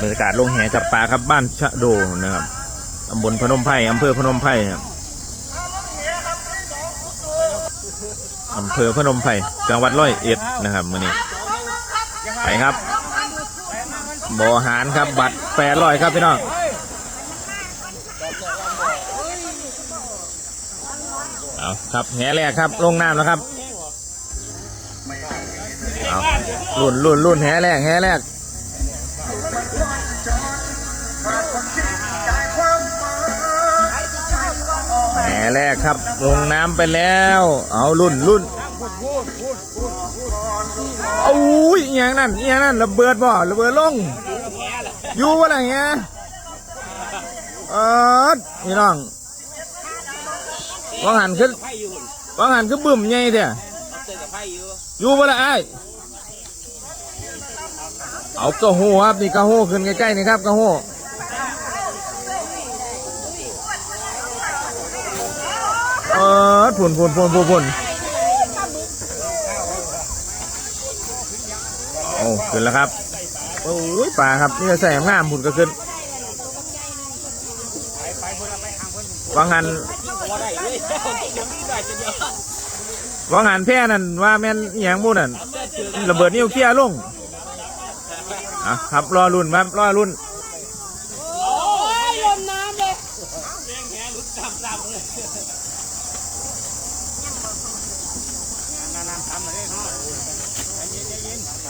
บรรยากาศลงแห่จับปลาครับบ้านชะโดนะครับตำบลพนมไพรอำเภอพนมไพรครับอำเภอพนมไพรจังหวัดร้อยเอ็ดนะครับมื่อนี้ไปครับบ่อหารครับบัตรแปดร้อยครับพี่น้องเอาครับแหแรกครับลงน้ำแล้วครับเอารุ่นรุ่นรุ่นแหแรกแหแรก แหมแรกครับ ลงน้ำไปแล้ว เอารุ่นรุ่นเอาอุ้ยอย่างนั้นอย่างนั้นระเบิดบ่ระเบิดลงอยู่วะไรเงี้ยเออพี่น้องวางหันขึ้นวางหันขึ้นบึ้มไงเถอะอยู่วะไรไอ้เอากระโหครับนี่กระโหขึ้นใกล้ๆนี่ครับกระโห เออผุนผุนผุนผุนผุนโอ้ขึ้นแล้วครับโอ้ยปลาครับนี่จะใส่งามผุนก็ขึ้นวางหันวางหันแพ้นั่นว่าแม่นหย่างมูนั่นระเบิดนิ้วเคลียร์ลงอะครับรอรุ่นครับรอรุ่น โอ้ยลมน้ำเลย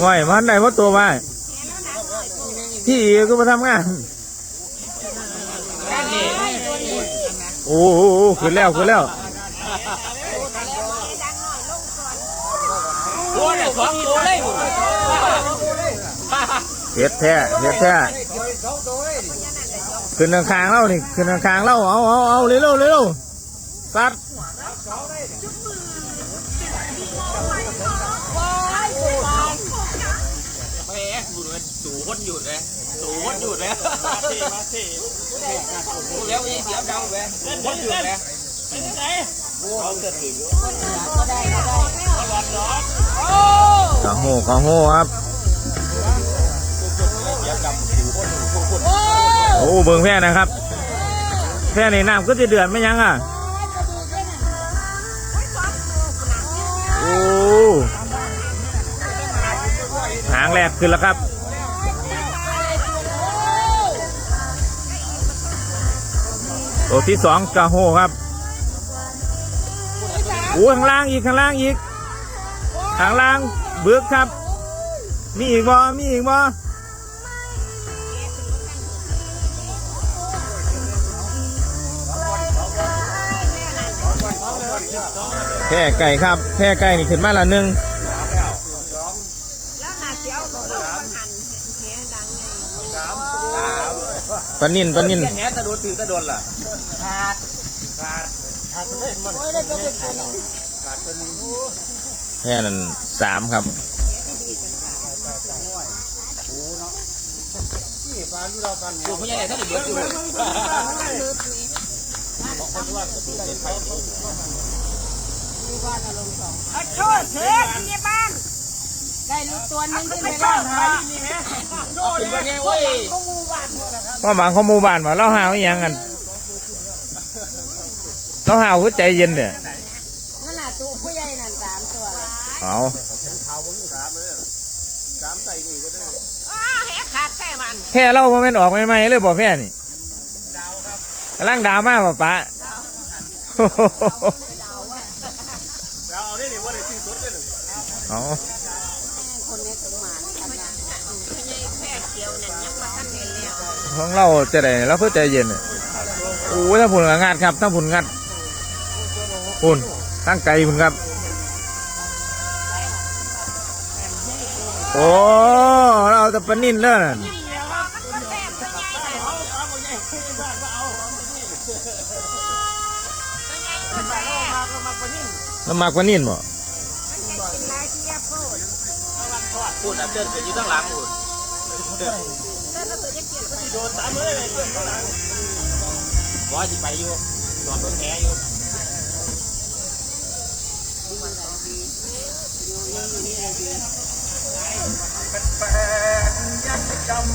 ไหวมันได้เพราะตัวมาพี่ก็มาทำงาน โอ้โหขึ้นแล้วขึ้นแล้วโหเนี่ยสองตัวเลยเฮ็ดแท้เฮ็ดแท้ขึ้นทางคางเล่านี่ขึ้นทางคางเล่าเอาเอาเอาเร็วเร็วเร็วสัดแดเลยสูคนหยุดเลยสูคนหยุดเลยมาสิมาสิแล้วยังเสียดังไปคนหยุดเลยเขาจะถึงกะโหกะโหครับโอ้เบิ่งแพ้นะครับแพ้ในน้ำก็จะเดือดไม่ยั้งอะโอ้หางแรกขึ้นแล้วครับ ตัวที่สองกะโหครับโอ้ข้างล่างอีกข้างล่างอีกข้างล่างเบือกครับ มีอีกบ่มีอีกบ่แพ่ไก่ครับแพ่ไก่นี่ขึ้นมาละหนึ่ง ลานินปลานินแง่ตะโดนถือตะโดนล่ะแพร่นั่นสามครับดูพญาใหญ่ท่านเดือดอยู่โทษเถิดที่บ้าน ได้ลูกตัวนึงที่ไม่ได้หาถึงวันนี้เว้ยก็บางข้อมูลบ้านว่าเราหาวอหย่างกันเราหาวหัวใจเย็นเนี่ยนั่นน่ะตัวผู้ใหญ่นั่นสามตัวเอาอ้าแหกขาดแค่มันแพร่เราบ่แม่นออกใหม่ๆเลยบ่แพร่นี่กำลังดาวมากป่ะปะ เอาคน ของเราจะได้เราเพื่อใจเย็นโอ้ถ้าผุนงานครับถ้าผุนงานผุนตั้งไกลผุนครับ โอ้เราจะปนิ่นเด้อน้ำมากว่านิ่นบ่พูดอะเดินไปอยู่ตั้งหลังพูด ว่าจะไปอยู่ตอนรถแหอยู่โคตร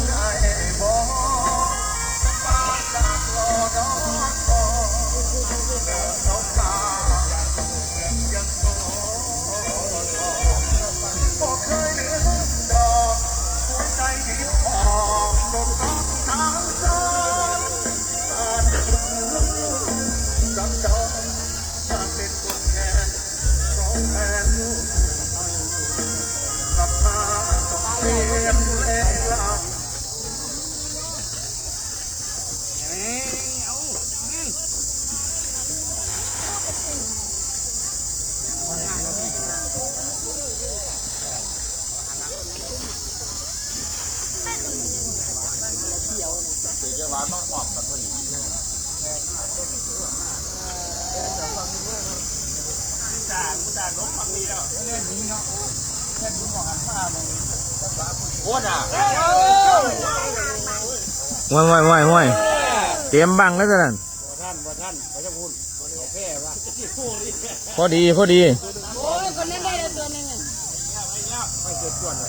อะว้าย ว้ายว้ายว้ายเตรียมบังแล้วจ้ะนั่นท่านบ่ท่านไปจะพูดโอเคป่ะพอดีพอดียคนนั้นได้แล้วตัวหนึงอะ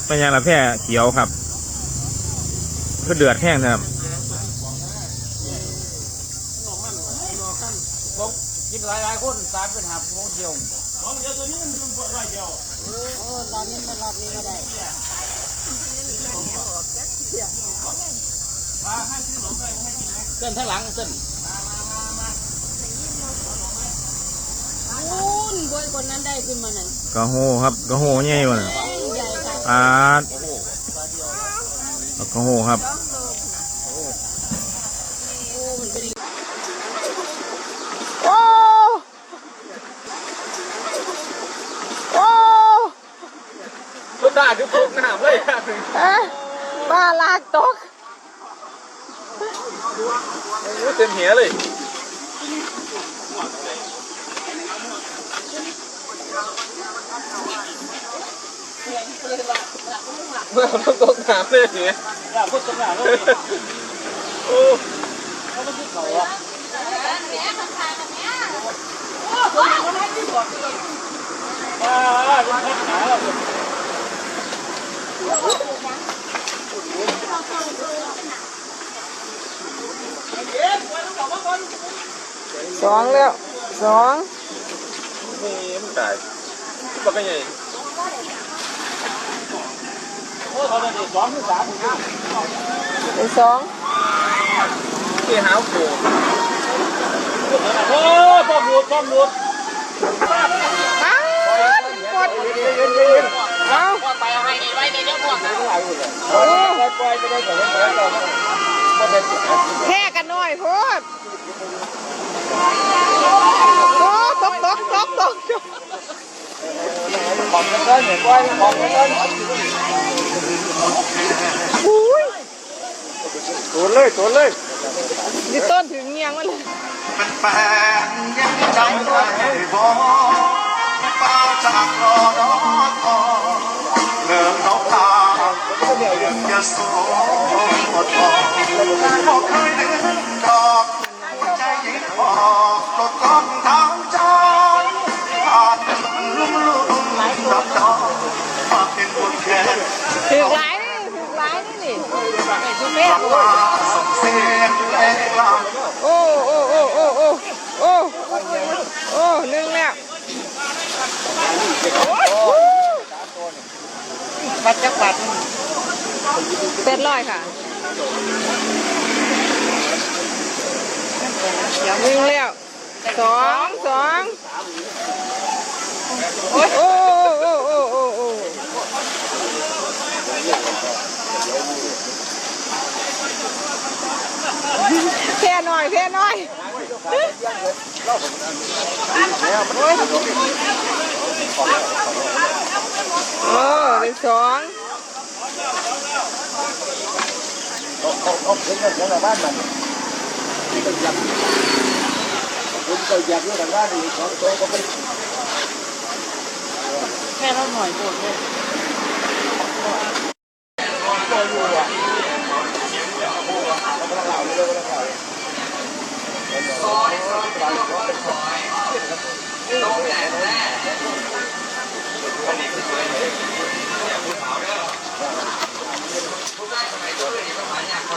เป็นยังละแพร่เขียวครับก็เดือดแห้งครับ ผม กินหลายหลายคนสามเป็นหับโมงเดียวโอ้ตอนนี้มันรอบนี้ก็ได้เส้นทั้งหลังเส้นคุณบวยคนนั้นได้ขึ้นมานั่นกระโหครับกระโหใหญ่กว่าน่ะอาดกระโหครับ โอ้มันเป็น โอ้โอ้ รถด่าคือพวกหนามเลยค่ะปลาลากตกเต็มเหียเลย เมื่อเราตกน้ำเลยเนี่ยอยากพูดตกน้ำเลยโอ้เขาไม่พูดเขาอะว้าวเป็นพักหนาเรา สองแล้วสองนี่มันตายบอกกันยังโอ้เขาจะได้สองหรือสามคนเป็นสองที่หาโขงโอ้ป้อมหลุดป้อมหลุดอ้าวกดเอาไปเอาให้ดีไว้ในเรื่องพวกนั้นโอ้ปล่อยไปได้ก่อนปล่อยก่อนก็เป็นแค่กันหน่อยโพด โอ้ตกตกตกตกของกันต้นปล่อยของกันต้นอุ้ยตัวเลยตัวเลยดิต้นถึงเงียงมันเลยเป็นแฟนยังจำได้บ่ป้าจากรอรอทอเลื่องน้ำตายังจะโสดทอบ่เคยลืมดอก โอ้โอ้โอ้โอ้โอ้โอ้โอ้หนึ่งแล้วบัดจักบัดเป็ดร้อยค่ะหนึ่งแล้วสองสองโอ้โอ้โอ้โอ้โอ้โอ้แค่หน่อยแค่หน่อย โอ้เป็นสองเอาถึงกันแล้วบ้านมันคุณก็อยากรู้กันว่าดีของตัวก็เป็นแค่เท่าหน่อยโบดเลย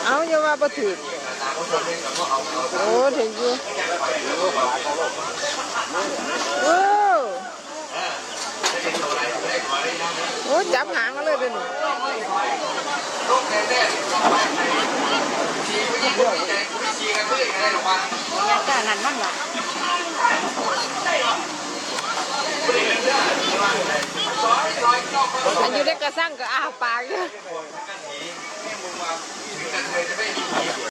เอาอย่าว่าบ่ถือโอ้ถึงอยู่โอ้โอ้จับหางมาเลยเป็น ยังแต่นั่นมันวะอันอยู่ได้กระสั่งก็อ้าปากเนี่ย